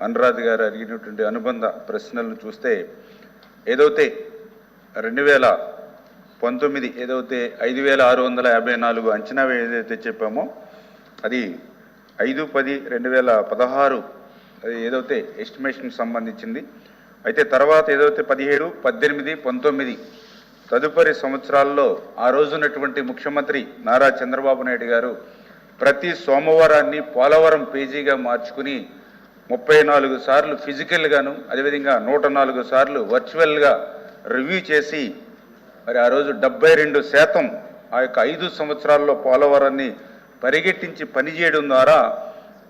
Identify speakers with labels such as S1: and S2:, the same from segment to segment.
S1: అనురాధ్ గారు అడిగినటువంటి అనుబంధ ప్రశ్నలను చూస్తే ఏదైతే రెండు వేల పంతొమ్మిది ఏదైతే ఐదు వేల ఆరు వందల యాభై నాలుగు అంచనా ఏదైతే చెప్పామో అది ఐదు పది రెండు వేల పదహారు అది ఏదైతే ఎస్టిమేషన్ సంబంధించింది. అయితే తర్వాత ఏదైతే పదిహేడు పద్దెనిమిది పంతొమ్మిది తదుపరి సంవత్సరాల్లో ఆ రోజున్నటువంటి ముఖ్యమంత్రి నారా చంద్రబాబు నాయుడు గారు ప్రతి సోమవారాన్ని పోలవరం పేజీగా మార్చుకుని ముప్పై నాలుగు సార్లు ఫిజికల్గాను అదేవిధంగా నూట నాలుగు సార్లు వర్చువల్గా రివ్యూ చేసి మరి ఆ రోజు డెబ్బై రెండు శాతం ఆ యొక్క ఐదు సంవత్సరాల్లో పోలవరాన్ని పరిగెట్టించి పనిచేయడం ద్వారా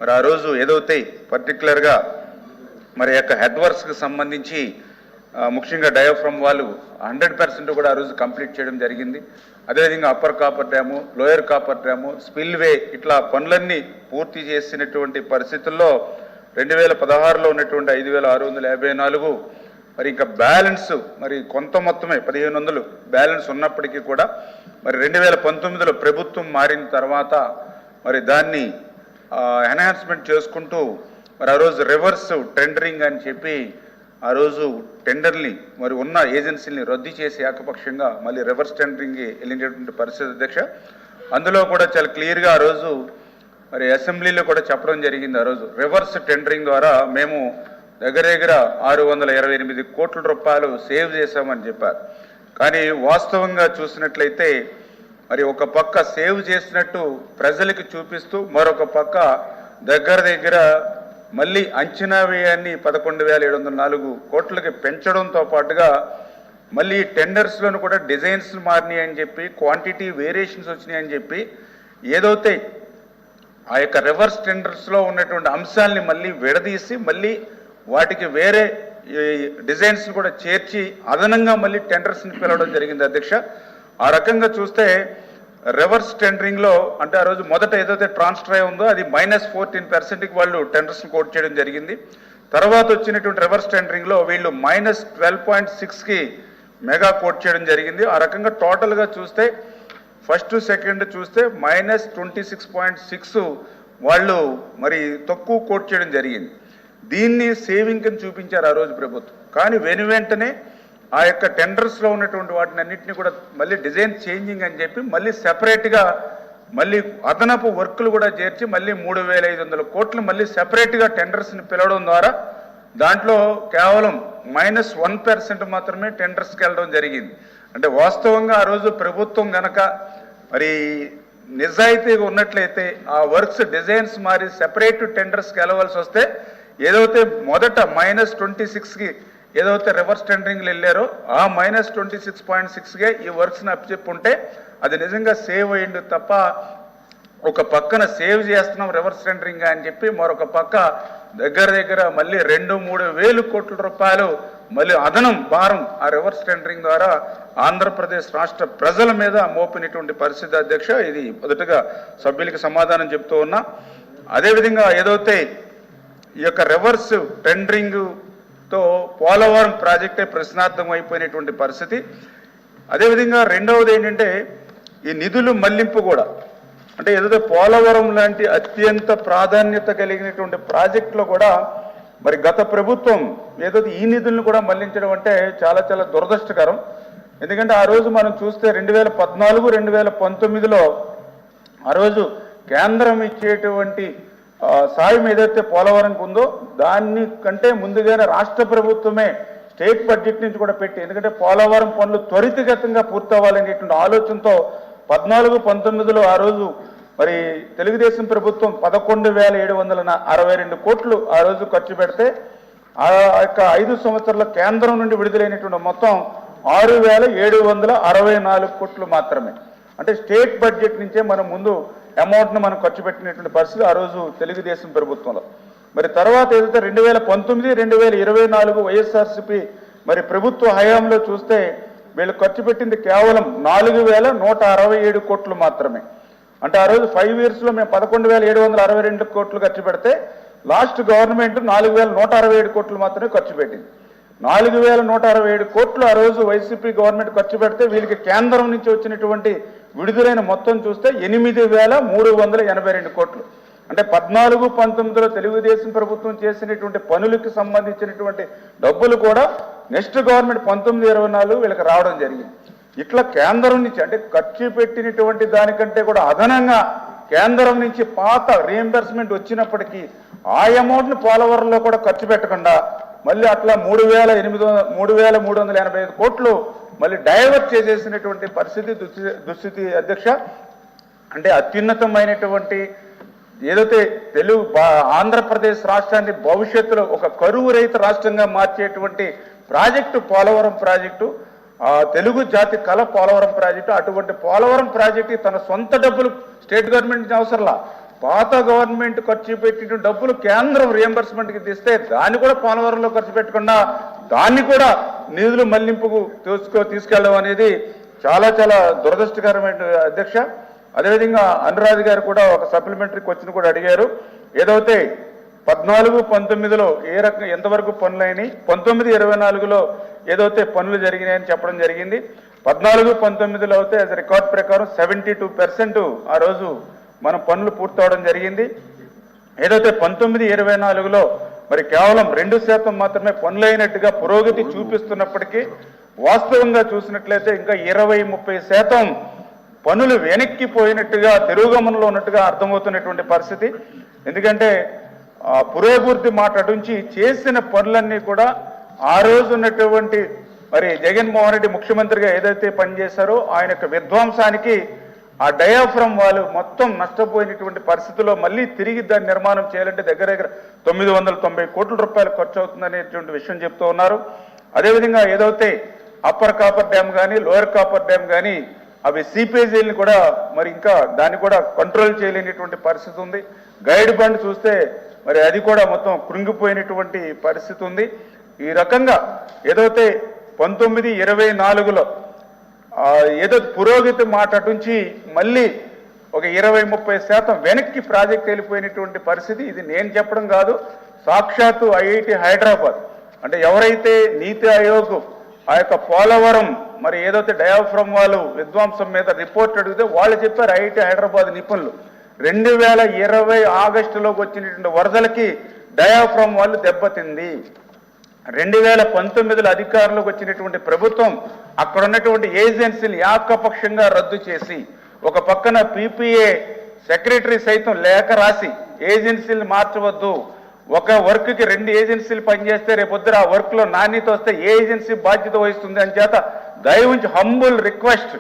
S1: మరి ఆ రోజు ఏదైతే పర్టికులర్గా మరి యొక్క హెడ్వర్క్స్కి సంబంధించి ముఖ్యంగా డయోఫ్రమ్ వాళ్ళు హండ్రెడ్ పర్సెంట్ కూడా ఆ రోజు కంప్లీట్ చేయడం జరిగింది. అదేవిధంగా upper coffer dam lower coffer dam spillway ఇట్లా పనులన్నీ పూర్తి చేసినటువంటి పరిస్థితుల్లో రెండు వేల పదహారులో ఉన్నటువంటి ఐదు వేల ఆరు వందల యాభై నాలుగు మరి ఇంకా బ్యాలెన్స్ మరి కొంత మొత్తమే పదిహేను వందలు బ్యాలెన్స్ ఉన్నప్పటికీ కూడా మరి రెండు వేల పంతొమ్మిదిలో ప్రభుత్వం మారిన తర్వాత మరి దాన్ని ఎన్హాన్స్మెంట్ చేసుకుంటూ మరి ఆ రోజు రివర్స్ టెండరింగ్ అని చెప్పి ఆ రోజు టెండర్ని మరి ఉన్న ఏజెన్సీని రద్దు చేసి ఏకపక్షంగా మళ్ళీ రివర్స్ టెండరింగ్కి వెళ్ళినటువంటి పరిస్థితి అధ్యక్ష. అందులో కూడా చాలా క్లియర్గా ఆ రోజు మరి అసెంబ్లీలో కూడా చెప్పడం జరిగింది ఆ రోజు. రివర్స్ టెండరింగ్ ద్వారా మేము దగ్గర దగ్గర ఆరు వందల ఇరవై ఎనిమిది కోట్ల రూపాయలు సేవ్ చేశామని చెప్పారు. కానీ వాస్తవంగా చూసినట్లయితే మరి ఒక పక్క సేవ్ చేసినట్టు ప్రజలకు చూపిస్తూ మరొక పక్క దగ్గర దగ్గర మళ్ళీ అంచనా వ్యయాన్ని పదకొండు వేల ఏడు వందల నాలుగు కోట్లకి పెంచడంతో పాటుగా మళ్ళీ టెండర్స్లోను కూడా డిజైన్స్ మారినాయి అని చెప్పి క్వాంటిటీ వేరియేషన్స్ వచ్చినాయి అని చెప్పి ఏదైతే ఆ యొక్క రివర్స్ టెండర్స్లో ఉన్నటువంటి అంశాలని మళ్ళీ విడదీసి మళ్ళీ వాటికి వేరే డిజైన్స్ కూడా చేర్చి అదనంగా మళ్ళీ టెండర్స్ని పిలవడం జరిగింది అధ్యక్ష. ఆ రకంగా చూస్తే రివర్స్ టెండరింగ్లో అంటే ఆ రోజు మొదట ఏదైతే ట్రాన్స్ఫర్ ఉందో అది మైనస్ ఫోర్టీన్ పర్సెంట్కి వాళ్ళు టెండర్స్ని కోట్ చేయడం జరిగింది. తర్వాత వచ్చినటువంటి రివర్స్ టెండరింగ్లో వీళ్ళు మైనస్ ట్వెల్వ్ పాయింట్ సిక్స్కి మెగా కోట్ చేయడం జరిగింది. ఆ రకంగా టోటల్గా చూస్తే ఫస్ట్ సెకండ్ చూస్తే minus twenty six point six వాళ్ళు మరి తక్కువ కోట్ చేయడం జరిగింది. దీన్ని సేవింగ్ కింద చూపించారు ఆ రోజు ప్రభుత్వం. కానీ వెను వెంటనే ఆ యొక్క టెండర్స్లో ఉన్నటువంటి వాటిని అన్నింటినీ కూడా మళ్ళీ డిజైన్ చేంజింగ్ అని చెప్పి మళ్ళీ సెపరేట్గా మళ్ళీ అదనపు వర్కులు కూడా చేర్చి మళ్ళీ మూడు వేల ఐదు వందల కోట్లు మళ్ళీ సెపరేట్గా టెండర్స్ని పిలవడం ద్వారా దాంట్లో కేవలం మైనస్ వన్ పర్సెంట్ మాత్రమే టెండర్స్కి వెళ్ళడం జరిగింది. అంటే వాస్తవంగా ఆ రోజు ప్రభుత్వం గనక మరి నిజాయితీగా ఉన్నట్లయితే ఆ వర్క్స్ డిజైన్స్ మారి సెపరేట్ టెండర్స్కి వెళ్ళవలసి వస్తే ఏదైతే మొదట మైనస్ ట్వంటీ సిక్స్కి ఏదైతే రివర్స్ టెండరింగ్లు వెళ్ళారో ఆ మైనస్ ట్వంటీ సిక్స్ పాయింట్ సిక్స్గా ఈ వర్క్స్ని అప్పచెప్పుంటే అది నిజంగా సేవ్ అయ్యింది తప్ప ఒక పక్కన సేవ్ చేస్తున్నాం రివర్స్ టెండరింగ్ అని చెప్పి మరొక పక్క దగ్గర దగ్గర మళ్ళీ రెండు మూడు వేలు కోట్ల రూపాయలు మళ్ళీ అదనం భారం ఆ రివర్స్ టెండరింగ్ ద్వారా ఆంధ్రప్రదేశ్ రాష్ట్ర ప్రజల మీద మోపినటువంటి పరిస్థితి అధ్యక్ష ఇది మొదటగా సభ్యులకి సమాధానం చెప్తూ ఉన్నా. అదేవిధంగా ఏదైతే ఈ యొక్క రివర్స్ టెండరింగ్తో పోలవరం ప్రాజెక్టే ప్రశ్నార్థం అయిపోయినటువంటి పరిస్థితి. అదేవిధంగా రెండవది ఏంటంటే ఈ నిధులు మళ్ళింపు కూడా. అంటే ఏదైతే పోలవరం లాంటి అత్యంత ప్రాధాన్యత కలిగినటువంటి ప్రాజెక్టులో కూడా మరి గత ప్రభుత్వం ఏదైతే ఈ నిధులను కూడా మళ్ళించడం అంటే చాలా చాలా దురదృష్టకరం. ఎందుకంటే ఆ రోజు మనం చూస్తే రెండు వేల పద్నాలుగు రెండు వేల పంతొమ్మిదిలో ఆ రోజు కేంద్రం ఇచ్చేటువంటి సాయం ఏదైతే పోలవరంకి ఉందో దాన్ని కంటే ముందుగానే రాష్ట్ర ప్రభుత్వమే స్టేట్ బడ్జెట్ నుంచి కూడా పెట్టి ఎందుకంటే పోలవరం పనులు త్వరితగతంగా పూర్తవ్వాలనేటువంటి ఆలోచనతో పద్నాలుగు పంతొమ్మిదిలో ఆ రోజు మరి తెలుగుదేశం ప్రభుత్వం పదకొండు వేల ఏడు వందల అరవై రెండు కోట్లు ఆ రోజు ఖర్చు పెడితే ఆ యొక్క ఐదు సంవత్సరాల కేంద్రం నుండి విడుదలైనటువంటి మొత్తం ఆరు వేల ఏడు వందల అరవై నాలుగు కోట్లు మాత్రమే. అంటే స్టేట్ బడ్జెట్ నుంచే మనం ముందు అమౌంట్ను మనం ఖర్చు పెట్టినటువంటి పరిస్థితి ఆ రోజు తెలుగుదేశం ప్రభుత్వంలో. మరి తర్వాత ఏదైతే రెండు వేల పంతొమ్మిది రెండు వేల ఇరవై నాలుగు వైఎస్ఆర్సిపి మరి ప్రభుత్వ హయాంలో చూస్తే వీళ్ళు ఖర్చు పెట్టింది కేవలం నాలుగు వేల నూట అరవై ఏడు కోట్లు మాత్రమే. అంటే ఆ రోజు ఫైవ్ ఇయర్స్లో మేము పదకొండు వేల ఏడు వందల అరవై రెండు కోట్లు ఖర్చు పెడితే లాస్ట్ గవర్నమెంట్ నాలుగు వేల నూట అరవై ఏడు కోట్లు మాత్రమే ఖర్చు పెట్టింది. నాలుగు వేల నూట అరవై ఏడు కోట్లు ఆ రోజు వైసీపీ గవర్నమెంట్ ఖర్చు పెడితే వీళ్ళకి కేంద్రం నుంచి వచ్చినటువంటి విడుదలైన మొత్తం చూస్తే ఎనిమిది వేల మూడు వందల ఎనభై రెండు కోట్లు. అంటే పద్నాలుగు పంతొమ్మిదిలో తెలుగుదేశం ప్రభుత్వం చేసినటువంటి పనులకు సంబంధించినటువంటి డబ్బులు కూడా నెక్స్ట్ గవర్నమెంట్ పంతొమ్మిది ఇరవై నాలుగు వీళ్ళకి రావడం జరిగింది. ఇట్లా కేంద్రం నుంచి అంటే ఖర్చు పెట్టినటువంటి దానికంటే కూడా అదనంగా కేంద్రం నుంచి పాత రీఎంబర్స్మెంట్ వచ్చినప్పటికీ ఆ అమౌంట్ని పోలవరంలో కూడా ఖర్చు పెట్టకుండా మళ్ళీ అట్లా మూడు వేల ఎనిమిది మూడు వేల మూడు వందల ఎనభై ఐదు కోట్లు మళ్ళీ డైవర్ట్ చేసేసినటువంటి పరిస్థితి దుస్థితి దుస్థితి అధ్యక్ష. అంటే అత్యున్నతమైనటువంటి ఏదైతే తెలుగు ఆంధ్రప్రదేశ్ రాష్ట్రాన్ని భవిష్యత్తులో ఒక కరువు రహిత రాష్ట్రంగా మార్చేటువంటి ప్రాజెక్టు పోలవరం ప్రాజెక్టు తెలుగు జాతి కళ పోలవరం ప్రాజెక్టు అటువంటి పోలవరం ప్రాజెక్టు తన సొంత డబ్బులు స్టేట్ గవర్నమెంట్ అవసరంలా. పాత గవర్నమెంట్ ఖర్చు పెట్టిన డబ్బులు కేంద్రం రియంబర్స్మెంట్కి తీస్తే దాన్ని కూడా పోలవరంలో ఖర్చు పెట్టకుండా దాన్ని కూడా నిధులు మళ్ళింపుకు తీసుకో తీసుకెళ్ళడం అనేది చాలా చాలా దురదృష్టకరమైన అధ్యక్ష. అదేవిధంగా అనురాధ్ గారు కూడా ఒక సప్లిమెంటరీ క్వశ్చన్ కూడా అడిగారు. ఏదైతే పద్నాలుగు పంతొమ్మిదిలో ఏ రకం ఎంతవరకు పనులైనవి పంతొమ్మిది ఇరవై నాలుగులో ఏదైతే పనులు జరిగినాయని చెప్పడం జరిగింది. పద్నాలుగు పంతొమ్మిదిలో అయితే యాజ్ రికార్డ్ ప్రకారం సెవెంటీ టూ పర్సెంట్ ఆ రోజు మనం పనులు పూర్తవడం జరిగింది. ఏదైతే పంతొమ్మిది ఇరవై నాలుగులో మరి కేవలం రెండు శాతం మాత్రమే పనులైనట్టుగా పురోగతి చూపిస్తున్నప్పటికీ వాస్తవంగా చూసినట్లయితే ఇంకా ఇరవై ముప్పై శాతం పనులు వెనక్కిపోయినట్టుగా తిరుగుగమనంలో ఉన్నట్టుగా అర్థమవుతున్నటువంటి పరిస్థితి. ఎందుకంటే పురోభివృద్ధి మాట అటుంచి చేసిన పనులన్నీ కూడా ఆ రోజు ఉన్నటువంటి మరి జగన్మోహన్ రెడ్డి ముఖ్యమంత్రిగా ఏదైతే పనిచేశారో ఆయన యొక్క విధ్వంసానికి ఆ డయాఫ్రమ్ వాళ్ళు మొత్తం నష్టపోయినటువంటి పరిస్థితిలో మళ్ళీ తిరిగి దాన్ని నిర్మాణం చేయాలంటే దగ్గర దగ్గర తొమ్మిది వందల తొంభై కోట్ల రూపాయలు ఖర్చు అవుతుందనేటువంటి విషయం చెప్తూ ఉన్నారు. అదేవిధంగా ఏదైతే అప్పర్ కాపర్ డ్యామ్ కానీ లోయర్ కాపర్ డ్యామ్ కానీ అవి సీపేజీలను కూడా మరి ఇంకా దాన్ని కూడా కంట్రోల్ చేయలేనటువంటి పరిస్థితి ఉంది. గైడ్ బండ్ చూస్తే మరి అది కూడా మొత్తం కృంగిపోయినటువంటి పరిస్థితి ఉంది. ఈ రకంగా ఏదైతే పంతొమ్మిది ఇరవై నాలుగులో ఏదో పురోగతి మాట నుంచి మళ్ళీ ఒక ఇరవై ముప్పై శాతం వెనక్కి ప్రాజెక్ట్ వెళ్ళిపోయినటువంటి పరిస్థితి ఇది నేను చెప్పడం కాదు. సాక్షాత్తు ఐఐటి హైదరాబాద్. అంటే ఎవరైతే నీతి ఆయోగ్ ఆ యొక్క పోలవరం మరి ఏదైతే డయాఫ్రమ్ వాళ్ళు విధ్వంసం మీద రిపోర్ట్ అడిగితే వాళ్ళు చెప్పారు ఐఐటి హైదరాబాద్ నిపుణులు. రెండు వేల ఇరవై ఆగస్టులోకి వచ్చినటువంటి వరదలకి డయాఫ్రమ్ వాళ్ళు దెబ్బతింది. రెండు వేల పంతొమ్మిదిలో అధికారంలోకి వచ్చినటువంటి ప్రభుత్వం అక్కడ ఉన్నటువంటి ఏజెన్సీలు ఏకపక్షంగా రద్దు చేసి ఒక పక్కన పీపీఏ సెక్రటరీ సైతం లేఖ రాసి ఏజెన్సీలు మార్చవద్దు ఒక వర్క్కి రెండు ఏజెన్సీలు పనిచేస్తే రేపొద్దున ఆ వర్క్లో నాణ్యత వస్తే ఏ ఏజెన్సీ బాధ్యత వహిస్తుంది అని చేత దయవుంచి హంబుల్ రిక్వెస్ట్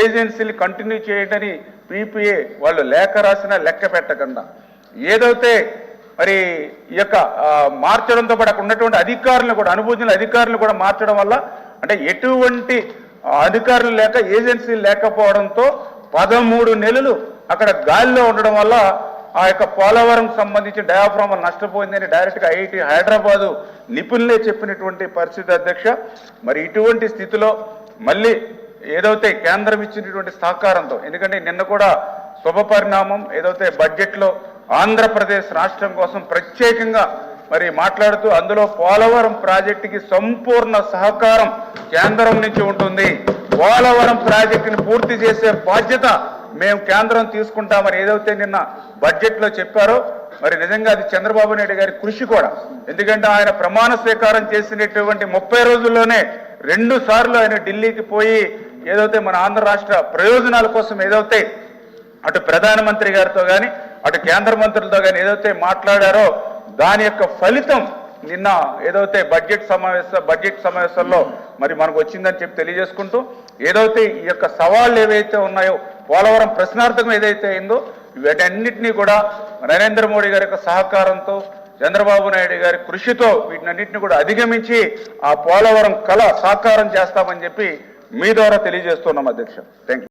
S1: ఏజెన్సీలు కంటిన్యూ చేయడని పీపీఏ వాళ్ళు లేఖ రాసినా లెక్క పెట్టకుండా. ఏదైతే మరి ఈ యొక్క మార్చడంతో పాటు అక్కడ ఉన్నటువంటి అధికారులను కూడా అనుభూతుల అధికారులను కూడా మార్చడం వల్ల అంటే ఎటువంటి అధికారులు లేక ఏజెన్సీలు లేకపోవడంతో పదమూడు నెలలు అక్కడ గాలిలో ఉండడం వల్ల ఆ యొక్క పోలవరం సంబంధించి డయాఫ్రామ్ నష్టపోయిందని డైరెక్ట్గా ఐఐటి హైదరాబాదు నిపుణులే చెప్పినటువంటి పరిస్థితి అధ్యక్ష. మరి ఇటువంటి స్థితిలో మళ్ళీ ఏదైతే కేంద్రం ఇచ్చినటువంటి సహకారంతో ఎందుకంటే నిన్న కూడా శుభ పరిణామం ఏదైతే బడ్జెట్లో ఆంధ్రప్రదేశ్ రాష్ట్రం కోసం ప్రత్యేకంగా మరి మాట్లాడుతూ అందులో పోలవరం ప్రాజెక్టుకి సంపూర్ణ సహకారం కేంద్రం నుంచి ఉంటుంది. పోలవరం ప్రాజెక్టుని పూర్తి చేసే బాధ్యత మేము కేంద్రం తీసుకుంటామని ఏదైతే నిన్న బడ్జెట్లో చెప్పారో మరి నిజంగా అది చంద్రబాబు నాయుడు గారి కృషి కూడా. ఎందుకంటే ఆయన ప్రమాణ స్వీకారం చేసినటువంటి ముప్పై రోజుల్లోనే రెండు సార్లు ఆయన ఢిల్లీకి పోయి ఏదైతే మన ఆంధ్ర రాష్ట్ర ప్రయోజనాల కోసం ఏదైతే అటు ప్రధానమంత్రి గారితో కానీ అటు కేంద్ర మంత్రులతో కానీ ఏదైతే మాట్లాడారో దాని యొక్క ఫలితం నిన్న ఏదైతే బడ్జెట్ సమావేశ బడ్జెట్ సమావేశంలో మరి మనకు వచ్చిందని చెప్పి తెలియజేసుకుంటూ ఏదైతే ఈ యొక్క సవాళ్ళు ఏవైతే ఉన్నాయో పోలవరం ప్రశ్నార్థకం ఏదైతే అయిందో వీటన్నిటినీ కూడా నరేంద్ర మోడీ గారి యొక్క సహకారంతో చంద్రబాబు నాయుడు గారి కృషితో వీటినన్నింటినీ కూడా అధిగమించి ఆ పోలవరం కళ సాకారం చేస్తామని చెప్పి మీ ద్వారా తెలియజేస్తున్నాం అధ్యక్ష. Thank you